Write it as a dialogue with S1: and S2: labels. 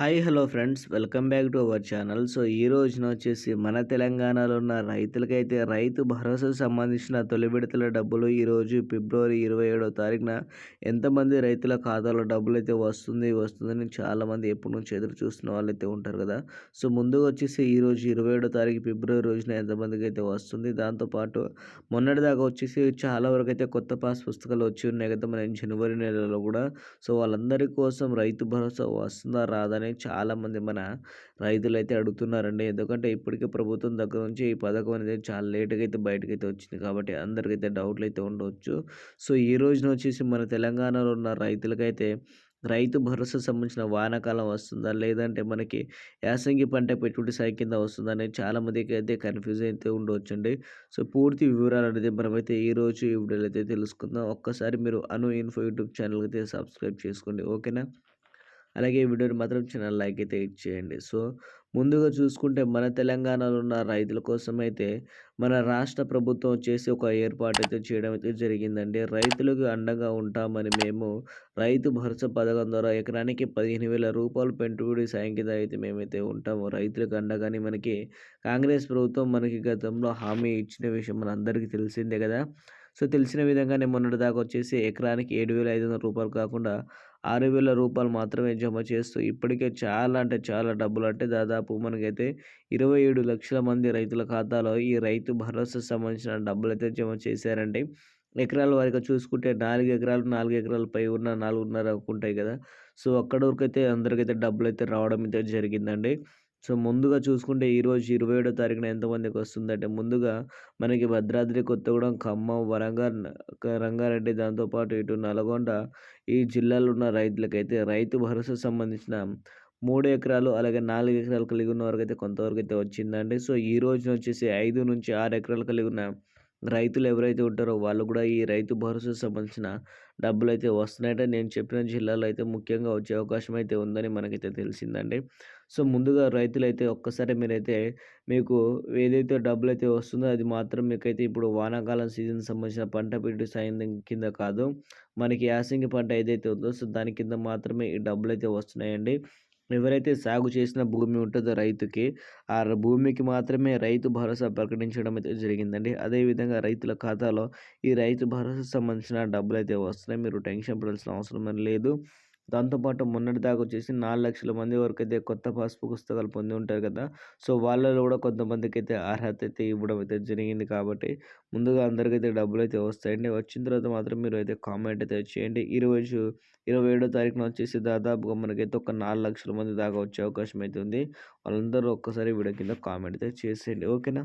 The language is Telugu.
S1: Hi hello friends. Welcome back to our channel. So ఈ రోజున వచ్చేసి మన తెలంగాణలో ఉన్న రైతులకైతే రైతు భరోసాకు సంబంధించిన తొలి విడతల డబ్బులు ఈరోజు ఫిబ్రవరి ఇరవై ఏడో తారీఖున ఎంతమంది రైతుల ఖాతాలో డబ్బులు అయితే వస్తుంది వస్తుందని చాలామంది ఎప్పటి నుంచి ఎదురు చూస్తున్న వాళ్ళు అయితే ఉంటారు కదా. సో ముందుగా వచ్చేసి ఈరోజు ఇరవై ఏడో తారీఖు ఫిబ్రవరి రోజున ఎంతమందికి అయితే వస్తుంది దాంతోపాటు మొన్నటిదాకా వచ్చేసి చాలా వరకు అయితే కొత్త పాస్ పుస్తకాలు వచ్చి ఉన్నాయి కదా మన జనవరి నెలలో కూడా. సో వాళ్ళందరి కోసం రైతు భరోసా వస్తుందా రాదని అని చాలామంది మన రైతులు అయితే అడుగుతున్నారండి. ఎందుకంటే ఇప్పటికే ప్రభుత్వం దగ్గర నుంచి ఈ పథకం అనేది చాలా లేట్గా అయితే బయటకు అయితే వచ్చింది. కాబట్టి అందరికైతే డౌట్లు అయితే ఉండవచ్చు సో ఈ రోజున వచ్చేసి మన తెలంగాణలో ఉన్న రైతులకైతే రైతు భరోసా సంబంధించిన వానాకాలం వస్తుందా? లేదంటే మనకి యాసంగి పంట పెట్టుబడి సాయి కింద వస్తుందా? అనేది చాలా మందికి అయితే కన్ఫ్యూజ్ అయితే ఉండవచ్చండి సో పూర్తి వివరాలు అనేది మనమైతే ఈ రోజు ఈ వీడియోలో అయితే తెలుసుకుందాం. ఒక్కసారి మీరు అను ఇన్ఫో యూట్యూబ్ ఛానల్ అయితే సబ్స్క్రైబ్ చేసుకోండి. ఓకేనా? అలాగే వీడియోని మాత్రం చిన్న లైక్ అయితే ఇచ్చేయండి. సో ముందుగా చూసుకుంటే మన తెలంగాణలో ఉన్న రైతుల కోసం అయితే మన రాష్ట్ర ప్రభుత్వం చేసి ఒక ఏర్పాటు అయితే చేయడం అయితే జరిగిందండి. రైతులకు అండగా ఉంటామని మేము రైతు భరోసా పథకం ద్వారా ఎకరానికి పదిహేను వేల రూపాయలు పెంటుబడి సాయం కింద అయితే మేమైతే ఉంటాము. రైతులకు అండగాని మనకి కాంగ్రెస్ ప్రభుత్వం మనకి గతంలో హామీ ఇచ్చిన విషయం మన అందరికీ తెలిసిందే కదా. సో తెలిసిన విధంగానే మొన్నటి దాకా వచ్చేసి ఎకరానికి ఏడు వేల ఐదు వందల రూపాయలు కాకుండా ఆరు వేల రూపాయలు మాత్రమే జమ చేస్తూ ఇప్పటికే చాలా అంటే చాలా డబ్బులు. అంటే దాదాపు మనకైతే ఇరవై ఏడు లక్షల మంది రైతుల ఖాతాలో ఈ రైతు భరోసా సంబంధించిన డబ్బులు అయితే జమ చేశారండి. ఎకరాల వారిగా చూసుకుంటే నాలుగు ఎకరాలు నాలుగు ఎకరాల పై ఉన్న నాలుగున్నర ఉంటాయి కదా. సో అక్కడ వరకు అయితే అందరికైతే డబ్బులు అయితే రావడం అయితే జరిగిందండి. సో ముందుగా చూసుకుంటే ఈరోజు ఇరవై ఏడో తారీఖున ఎంతమందికి వస్తుందంటే ముందుగా మనకి భద్రాద్రి కొత్తగూడెం ఖమ్మం వరంగల్ రంగారెడ్డి దాంతోపాటు ఇటు నల్గొండ ఈ జిల్లాలో ఉన్న రైతులకైతే రైతు భరోసా సంబంధించిన మూడు ఎకరాలు అలాగే నాలుగు ఎకరాలు కలిగి ఉన్న వరకు అయితే కొంతవరకు అయితే వచ్చిందండి. సో ఈ రోజున వచ్చేసి ఐదు నుంచి ఆరు ఎకరాలు కలిగి ఉన్న రైతులు ఎవరైతే ఉంటారో వాళ్ళు కూడా ఈ రైతు భరోసా సంబంధించిన డబ్బులు అయితే వస్తున్నాయంటే. నేను చెప్పిన జిల్లాలో అయితే ముఖ్యంగా వచ్చే అవకాశం అయితే ఉందని మనకైతే తెలిసిందండి. సో ముందుగా రైతులైతే ఒక్కసారి మీరైతే మీకు ఏదైతే డబ్బులు అయితే వస్తుందో అది మాత్రం మీకైతే ఇప్పుడు వానాకాలం సీజన్ సంబంధించిన పంట పెట్టి సాయం కింద కాదు. మనకి యాసంగి పంట ఏదైతే ఉందో సో దాని కింద మాత్రమే ఈ డబ్బులు అయితే వస్తున్నాయండి. ఎవరైతే సాగు చేసిన భూమి ఉంటుందో రైతుకి ఆ భూమికి మాత్రమే రైతు భరోసా ప్రకటించడం అయితే జరిగిందండి. అదేవిధంగా రైతుల ఖాతాలో ఈ రైతు భరోసా సంబంధించిన డబ్బులు అయితే వస్తున్నాయి. మీరు టెన్షన్ పడాల్సిన అవసరం లేదు. దాంతోపాటు మొన్నటి దాకా వచ్చేసి నాలుగు లక్షల మంది వరకు అయితే కొత్త పాస్ పుస్తకాలు పొంది ఉంటారు కదా! సో వాళ్ళలో కూడా కొంతమందికి అయితే అర్హత అయితే ఇవ్వడం అయితే జరిగింది కాబట్టి ముందుగా అందరికైతే డబ్బులు అయితే వస్తాయండి. వచ్చిన తర్వాత మాత్రం మీరు అయితే కామెంట్ అయితే చేయండి. ఇరవై ఇరవై ఏడో తారీఖున వచ్చేసి దాదాపుగా మనకైతే ఒక నాలుగు లక్షల మంది దాకా వచ్చే అవకాశం అయితే ఉంది. వాళ్ళందరూ ఒక్కసారి వీడియో కింద కామెంట్ అయితే చేసేయండి. ఓకేనా?